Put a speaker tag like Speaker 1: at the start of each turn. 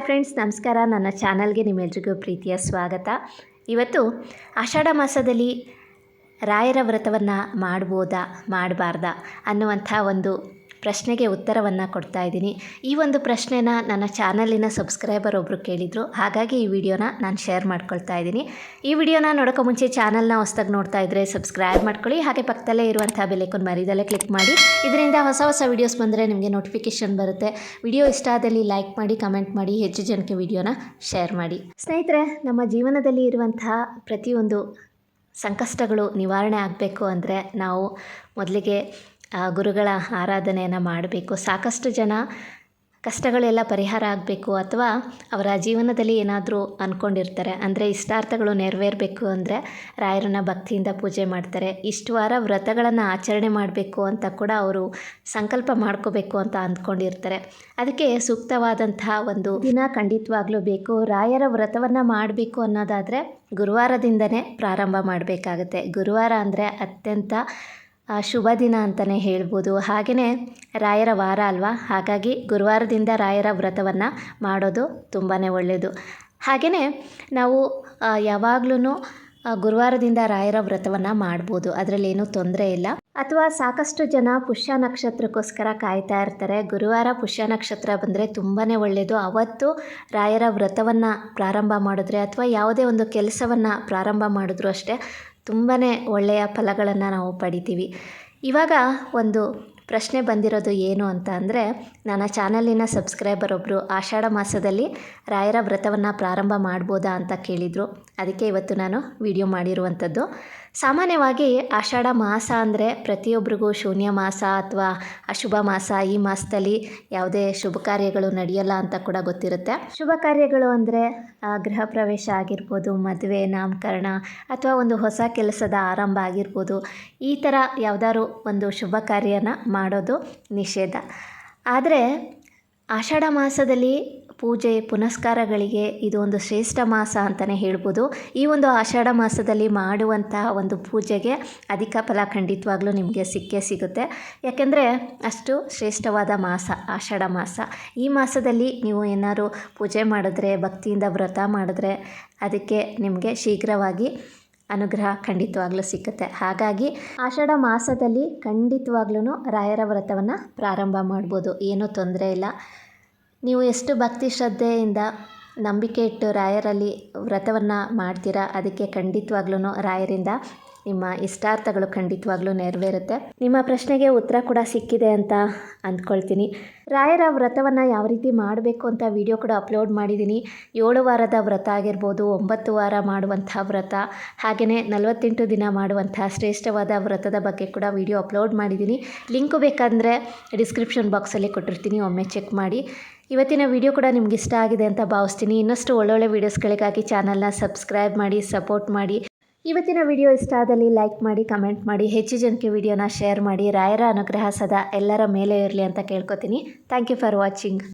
Speaker 1: Friends, ನಮಸ್ಕಾರ. ನನ್ನ ಚಾನಲ್ಗೆ ನಿಮ್ಮೆಲ್ರಿಗೂ ಪ್ರೀತಿಯ ಸ್ವಾಗತ. ಇವತ್ತು ಆಷಾಢ ಮಾಸದಲ್ಲಿ ರಾಯರ ವ್ರತವನ್ನು ಮಾಡ್ಬೋದಾ, ಮಾಡಬಾರ್ದಾ ಅನ್ನುವಂಥ ಒಂದು ಪ್ರಶ್ನೆಗೆ ಉತ್ತರವನ್ನು ಕೊಡ್ತಾ ಇದ್ದೀನಿ. ಈ ಒಂದು ಪ್ರಶ್ನೆನ ನನ್ನ ಚಾನಲಿನ ಸಬ್ಸ್ಕ್ರೈಬರ್ ಒಬ್ಬರು ಕೇಳಿದರು. ಹಾಗಾಗಿ ಈ ವಿಡಿಯೋನ ನಾನು ಶೇರ್ ಮಾಡ್ಕೊಳ್ತಾ ಇದ್ದೀನಿ. ಈ ವಿಡಿಯೋನ ನೋಡೋಕೆ ಮುಂಚೆ ಚಾನಲ್ನ ಹೊಸದಾಗಿ ನೋಡ್ತಾ ಇದ್ದರೆ ಸಬ್ಸ್ಕ್ರೈಬ್ ಮಾಡ್ಕೊಳ್ಳಿ. ಹಾಗೆ ಪಕ್ಕದಲ್ಲೇ ಇರುವಂಥ ಬೆಲೆಕೊಂಡು ಮರಿದಲ್ಲೇ ಕ್ಲಿಕ್ ಮಾಡಿ. ಇದರಿಂದ ಹೊಸ ಹೊಸ ವೀಡಿಯೋಸ್ ಬಂದರೆ ನಿಮಗೆ ನೋಟಿಫಿಕೇಷನ್ ಬರುತ್ತೆ. ವಿಡಿಯೋ ಇಷ್ಟ ಆದಲ್ಲಿ ಲೈಕ್ ಮಾಡಿ, ಕಮೆಂಟ್ ಮಾಡಿ, ಹೆಚ್ಚು ಜನಕ್ಕೆ ವಿಡಿಯೋನ ಶೇರ್ ಮಾಡಿ. ಸ್ನೇಹಿತರೆ, ನಮ್ಮ ಜೀವನದಲ್ಲಿ ಇರುವಂತಹ ಪ್ರತಿಯೊಂದು ಸಂಕಷ್ಟಗಳು ನಿವಾರಣೆ ಆಗಬೇಕು ಅಂದರೆ ನಾವು ಮೊದಲಿಗೆ ಗುರುಗಳ ಆರಾಧನೆಯನ್ನು ಮಾಡಬೇಕು. ಸಾಕಷ್ಟು ಜನ ಕಷ್ಟಗಳೆಲ್ಲ ಪರಿಹಾರ ಆಗಬೇಕು ಅಥವಾ ಅವರ ಜೀವನದಲ್ಲಿ ಏನಾದರೂ ಅಂದ್ಕೊಂಡಿರ್ತಾರೆ ಅಂದರೆ ಇಷ್ಟಾರ್ಥಗಳು ನೆರವೇರಬೇಕು ಅಂದರೆ ರಾಯರನ್ನ ಭಕ್ತಿಯಿಂದ ಪೂಜೆ ಮಾಡ್ತಾರೆ. ಇಷ್ಟು ವಾರ ವ್ರತಗಳನ್ನು ಆಚರಣೆ ಮಾಡಬೇಕು ಅಂತ ಕೂಡ ಅವರು ಸಂಕಲ್ಪ ಮಾಡ್ಕೋಬೇಕು ಅಂತ ಅಂದ್ಕೊಂಡಿರ್ತಾರೆ ಅದಕ್ಕೆ ಸೂಕ್ತವಾದಂತಹ ಒಂದು ದಿನ ಖಂಡಿತವಾಗ್ಲೂ ಬೇಕು. ರಾಯರ ವ್ರತವನ್ನು ಮಾಡಬೇಕು ಅನ್ನೋದಾದರೆ ಗುರುವಾರದಿಂದನೇ ಪ್ರಾರಂಭ ಮಾಡಬೇಕಾಗತ್ತೆ. ಗುರುವಾರ ಅಂದರೆ ಅತ್ಯಂತ ಶುಭ ದಿನ ಅಂತಲೇ ಹೇಳ್ಬೋದು. ಹಾಗೆಯೇ ರಾಯರ ವಾರ ಅಲ್ವಾ? ಹಾಗಾಗಿ ಗುರುವಾರದಿಂದ ರಾಯರ ವ್ರತವನ್ನು ಮಾಡೋದು ತುಂಬಾ ಒಳ್ಳೆಯದು ಹಾಗೆಯೇ ನಾವು ಯಾವಾಗ್ಲೂ ಗುರುವಾರದಿಂದ ರಾಯರ ವ್ರತವನ್ನು ಮಾಡ್ಬೋದು. ಅದರಲ್ಲಿ ಏನೂ ತೊಂದರೆ ಇಲ್ಲ. ಅಥವಾ ಸಾಕಷ್ಟು ಜನ ಪುಷ್ಯ ನಕ್ಷತ್ರಕ್ಕೋಸ್ಕರ ಕಾಯ್ತಾ ಇರ್ತಾರೆ. ಗುರುವಾರ ಪುಷ್ಯ ನಕ್ಷತ್ರ ಬಂದರೆ ತುಂಬಾ ಒಳ್ಳೆಯದು ಅವತ್ತು ರಾಯರ ವ್ರತವನ್ನು ಪ್ರಾರಂಭ ಮಾಡಿದ್ರೆ ಅಥವಾ ಯಾವುದೇ ಒಂದು ಕೆಲಸವನ್ನು ಪ್ರಾರಂಭ ಮಾಡಿದ್ರು ಅಷ್ಟೇ ತುಂಬಾ ಒಳ್ಳೆಯ ಫಲಗಳನ್ನು ನಾವು ಪಡಿತೀವಿ. ಇವಾಗ ಒಂದು ಪ್ರಶ್ನೆ ಬಂದಿರೋದು ಏನು ಅಂತ ಅಂದರೆ, ನನ್ನ ಚಾನಲಿನ ಸಬ್ಸ್ಕ್ರೈಬರ್ ಒಬ್ಬರು ಆಷಾಢ ಮಾಸದಲ್ಲಿ ರಾಯರ ವ್ರತವನ್ನು ಪ್ರಾರಂಭ ಮಾಡ್ಬೋದಾ ಅಂತ ಕೇಳಿದರು. ಅದಕ್ಕೆ ಇವತ್ತು ನಾನು ವಿಡಿಯೋ ಮಾಡಿರುವಂಥದ್ದು. ಸಾಮಾನ್ಯವಾಗಿ ಆಷಾಢ ಮಾಸ ಅಂದರೆ ಪ್ರತಿಯೊಬ್ಬರಿಗೂ ಶೂನ್ಯ ಮಾಸ ಅಥವಾ ಅಶುಭ ಮಾಸ ಈ ಮಾಸದಲ್ಲಿ ಯಾವುದೇ ಶುಭ ಕಾರ್ಯಗಳು ನಡೆಯಲ್ಲ ಅಂತ ಕೂಡ ಗೊತ್ತಿರುತ್ತೆ. ಶುಭ ಕಾರ್ಯಗಳು ಅಂದರೆ ಗೃಹ ಪ್ರವೇಶ ಆಗಿರ್ಬೋದು, ಮದುವೆ, ನಾಮಕರಣ ಅಥವಾ ಒಂದು ಹೊಸ ಕೆಲಸದ ಆರಂಭ ಆಗಿರ್ಬೋದು. ಈ ಥರ ಯಾವುದಾದ್ರು ಒಂದು ಶುಭ ಕಾರ್ಯನ ಮಾಡೋದು ನಿಷೇಧ. ಆದರೆ, ಆಷಾಢ ಮಾಸದಲ್ಲಿ ಪೂಜೆ ಪುನಸ್ಕಾರಗಳಿಗೆ ಇದು ಒಂದು ಶ್ರೇಷ್ಠ ಮಾಸ ಅಂತಲೇ ಹೇಳ್ಬೋದು. ಈ ಒಂದು ಆಷಾಢ ಮಾಸದಲ್ಲಿ ಮಾಡುವಂಥ ಒಂದು ಪೂಜೆಗೆ ಅಧಿಕ ಫಲ ಖಂಡಿತವಾಗ್ಲೂ ನಿಮಗೆ ಸಿಕ್ಕೇ ಸಿಗುತ್ತೆ. ಯಾಕೆಂದರೆ ಅಷ್ಟು ಶ್ರೇಷ್ಠವಾದ ಮಾಸ, ಆಷಾಢ ಮಾಸ. ಈ ಮಾಸದಲ್ಲಿ ನೀವು ಏನಾದ್ರು ಪೂಜೆ ಮಾಡಿದ್ರೆ, ಭಕ್ತಿಯಿಂದ ವ್ರತ ಮಾಡಿದ್ರೆ ಅದಕ್ಕೆ ನಿಮಗೆ ಶೀಘ್ರವಾಗಿ ಅನುಗ್ರಹ ಖಂಡಿತವಾಗ್ಲೂ ಸಿಕ್ಕುತ್ತೆ. ಹಾಗಾಗಿ ಆಷಾಢ ಮಾಸದಲ್ಲಿ ಖಂಡಿತವಾಗ್ಲೂ ರಾಯರ ವ್ರತವನ್ನು ಪ್ರಾರಂಭ ಮಾಡ್ಬೋದು. ಏನೂ ತೊಂದರೆ ಇಲ್ಲ. ನೀವು ಎಷ್ಟು ಭಕ್ತಿ ಶ್ರದ್ಧೆಯಿಂದ ನಂಬಿಕೆ ಇಟ್ಟು ರಾಯರಲ್ಲಿ ವ್ರತವನ್ನು ಮಾಡ್ತೀರಾ? ಅದಕ್ಕೆ ಖಂಡಿತವಾಗ್ಲೂ ರಾಯರಿಂದ ನಿಮ್ಮ ಇಷ್ಟಾರ್ಥಗಳು ಖಂಡಿತವಾಗ್ಲೂ ನೆರವೇರುತ್ತೆ. ನಿಮ್ಮ ಪ್ರಶ್ನೆಗೆ ಉತ್ತರ ಕೂಡ ಸಿಕ್ಕಿದೆ ಅಂತ ಅಂದ್ಕೊಳ್ತೀನಿ. ರಾಯರ ವ್ರತವನ್ನು ಯಾವ ರೀತಿ ಮಾಡಬೇಕು ಅಂತ ವಿಡಿಯೋ ಕೂಡ ಅಪ್ಲೋಡ್ ಮಾಡಿದ್ದೀನಿ. ಏಳು ವಾರದ ವ್ರತ ಆಗಿರ್ಬೋದು, ಒಂಬತ್ತು ವಾರ ಮಾಡುವಂಥ ವ್ರತ, ಹಾಗೆಯೇ ನಲವತ್ತೆಂಟು ದಿನ ಮಾಡುವಂಥ ಶ್ರೇಷ್ಠವಾದ ವ್ರತದ ಬಗ್ಗೆ ಕೂಡ ವಿಡಿಯೋ ಅಪ್ಲೋಡ್ ಮಾಡಿದ್ದೀನಿ. ಲಿಂಕು ಬೇಕಂದರೆ ಡಿಸ್ಕ್ರಿಪ್ಷನ್ ಬಾಕ್ಸಲ್ಲಿ ಕೊಟ್ಟಿರ್ತೀನಿ, ಒಮ್ಮೆ ಚೆಕ್ ಮಾಡಿ. ಇವತ್ತಿನ ವಿಡಿಯೋ ಕೂಡ ನಿಮ್ಗೆ ಇಷ್ಟ ಆಗಿದೆ ಅಂತ ಭಾವಿಸ್ತೀನಿ. ಇನ್ನಷ್ಟು ಒಳ್ಳೊಳ್ಳೆ ವೀಡಿಯೋಸ್ಗಳಿಗಾಗಿ ಚಾನಲ್ನ ಸಬ್ಸ್ಕ್ರೈಬ್ ಮಾಡಿ, ಸಪೋರ್ಟ್ ಮಾಡಿ. ಇವತ್ತಿನ ವಿಡಿಯೋ ಇಷ್ಟ ಆದಲ್ಲಿ ಲೈಕ್ ಮಾಡಿ, ಕಮೆಂಟ್ ಮಾಡಿ. ಹೆಚ್ಚು ಜನಕ್ಕೆ ವಿಡಿಯೋನ ಶೇರ್ ಮಾಡಿ. ರಾಯರ ಅನುಗ್ರಹ ಸದಾ ಎಲ್ಲರ ಮೇಲೆ ಇರಲಿ ಅಂತ ಕೇಳ್ಕೊತೀನಿ. Thank you for watching.